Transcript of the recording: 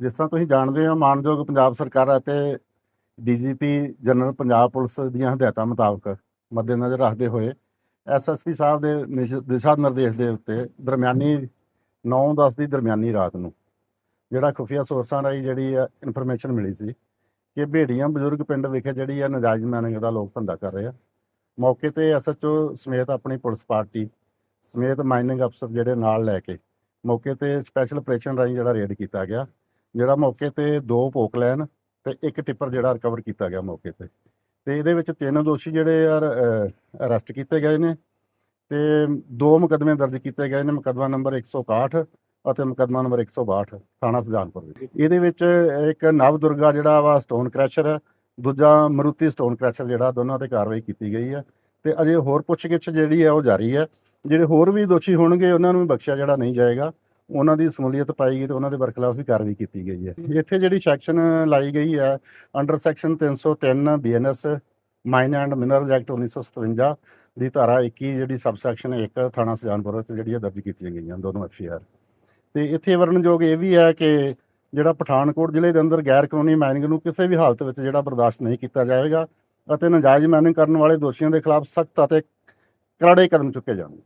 ਜਿਸ ਤਰ੍ਹਾਂ ਤੁਸੀਂ ਜਾਣਦੇ ਹੋ, ਮਾਨਯੋਗ ਪੰਜਾਬ ਸਰਕਾਰ ਅਤੇ ਡੀਜੀਪੀ ਜਨਰਲ ਪੰਜਾਬ ਪੁਲਿਸ ਦੀਆਂ ਹਦਾਇਤਾਂ ਮੁਤਾਬਕ ਮੱਦੇਨਜ਼ਰ ਰੱਖਦੇ ਹੋਏ ਐਸਐਸਪੀ ਸਾਹਿਬ ਦੇ ਨਿਸ਼- ਦਿਸ਼ਾ ਨਿਰਦੇਸ਼ ਦੇ ਉੱਤੇ ਦਰਮਿਆਨੀ 9-10 ਦੀ ਦਰਮਿਆਨੀ ਰਾਤ ਨੂੰ ਜਿਹੜਾ ਖੁਫੀਆ ਸੋਰਸਾਂ ਰਾਹੀਂ ਜਿਹੜੀ ਆ ਇਨਫੋਰਮੇਸ਼ਨ ਮਿਲੀ ਸੀ ਕਿ ਭੇੜੀਆਂ ਬਜ਼ੁਰਗ ਪਿੰਡ ਵਿਖੇ ਜਿਹੜੀ ਆ ਨਜਾਇਜ਼ ਮੈਨਿੰਗ ਦਾ ਲੋਕ ਧੰਦਾ ਕਰ ਰਹੇ ਆ। ਮੌਕੇ ਤੇ ਐਸਐਚਓ ਸਮੇਤ ਆਪਣੀ ਪੁਲਿਸ ਪਾਰਟੀ ਸਮੇਤ ਮਾਈਨਿੰਗ ਅਫਸਰ ਜਿਹੜੇ ਨਾਲ ਲੈ ਕੇ ਮੌਕੇ ਤੇ ਸਪੈਸ਼ਲ ਆਪਰੇਸ਼ਨ ਰਾਹੀਂ ਜਿਹੜਾ ਰੇਡ ਕੀਤਾ ਗਿਆ। ਜਿਹੜਾ ਮੌਕੇ ਤੇ ਦੋ ਭੋਕ ਲੈਣ ਤੇ ਇੱਕ ਟਿੱਪਰ ਜਿਹੜਾ ਰਿਕਵਰ ਕੀਤਾ ਗਿਆ ਮੌਕੇ ਤੇ। ਤੇ ਇਹਦੇ ਵਿੱਚ ਤਿੰਨ ਦੋਸ਼ੀ ਜਿਹੜੇ ਯਾਰ ਅਰੈਸਟ ਕੀਤੇ ਗਏ ਨੇ ਤੇ ਦੋ ਮੁਕਦਮੇ ਦਰਜ ਕੀਤੇ ਗਏ ਨੇ, ਮੁਕਦਮਾ ਨੰਬਰ 161 ਅਤੇ ਮੁਕਦਮਾ ਨੰਬਰ 162 ਥਾਣਾ ਸੁਜਾਨਪੁਰ ਵਿੱਚ। ਇਹਦੇ ਵਿੱਚ ਇੱਕ ਨਵ ਦੁਰਗਾ ਜਿਹੜਾ ਵਾ ਸਟੋਨ ਕ੍ਰੈਸ਼ਰ ਹੈ, ਦੂਜਾ ਮਰੂਤੀ ਸਟੋਨ ਕ੍ਰੈਸ਼ਰ ਜਿਹੜਾ, ਦੋਨਾਂ ਤੇ ਕਾਰਵਾਈ ਕੀਤੀ ਗਈ ਹੈ ਤੇ ਅਜੇ ਹੋਰ ਪੁੱਛਗਿੱਛ ਜਿਹੜੀ ਹੈ ਉਹ ਜਾਰੀ ਹੈ। ਜਿਹੜੇ ਹੋਰ ਵੀ ਦੋਸ਼ੀ ਹੋਣਗੇ, ਉਹਨਾਂ ਨੂੰ ਬਖਸ਼ਿਆ ਜਿਹੜਾ ਨਹੀਂ ਜਾਏਗਾ। ਉਹਨਾਂ ਦੀ ਸਮੂਲੀਅਤ ਪਾਈ ਗਈ ਤੇ ਉਹਨਾਂ ਦੇ ਬਰਖਲਾਫ ਵੀ ਕਾਰਵਾਈ ਕੀਤੀ ਗਈ ਹੈ। ਇੱਥੇ ਜਿਹੜੀ ਸੈਕਸ਼ਨ ਲਾਈ ਗਈ ਹੈ under section 303 BNS mine and mineral act 1957 ਦੀ ਧਾਰਾ 21 ਜਿਹੜੀ ਸਬ ਸੈਕਸ਼ਨ 1 ਥਾਣਾ ਸੁਜਾਨਪੁਰ ਵਿੱਚ ਜਿਹੜੀ ਦਰਜ ਕੀਤੀਆਂ ਗਈਆਂ ਦੋਨੋਂ ਐਫਆਰ ਤੇ ਇੱਥੇ ਵਰਣਨਯੋਗ ਇਹ ਵੀ ਹੈ ਕਿ ਜਿਹੜਾ ਪਠਾਨਕੋਟ ਜ਼ਿਲ੍ਹੇ ਦੇ ਅੰਦਰ ਗੈਰ ਕਾਨੂੰਨੀ ਮਾਈਨਿੰਗ ਨੂੰ ਕਿਸੇ ਵੀ ਹਾਲਤ ਵਿੱਚ ਜਿਹੜਾ ਬਰਦਾਸ਼ਤ ਨਹੀਂ ਕੀਤਾ ਜਾਏਗਾ ਅਤੇ ਨਜਾਇਜ਼ ਮਾਈਨਿੰਗ ਕਰਨ ਵਾਲੇ ਦੋਸ਼ੀਆਂ ਦੇ ਖਿਲਾਫ ਸਖਤ ਅਤੇ ਕੜਾੜੇ ਕਦਮ ਚੁੱਕੇ ਜਾਣਗੇ।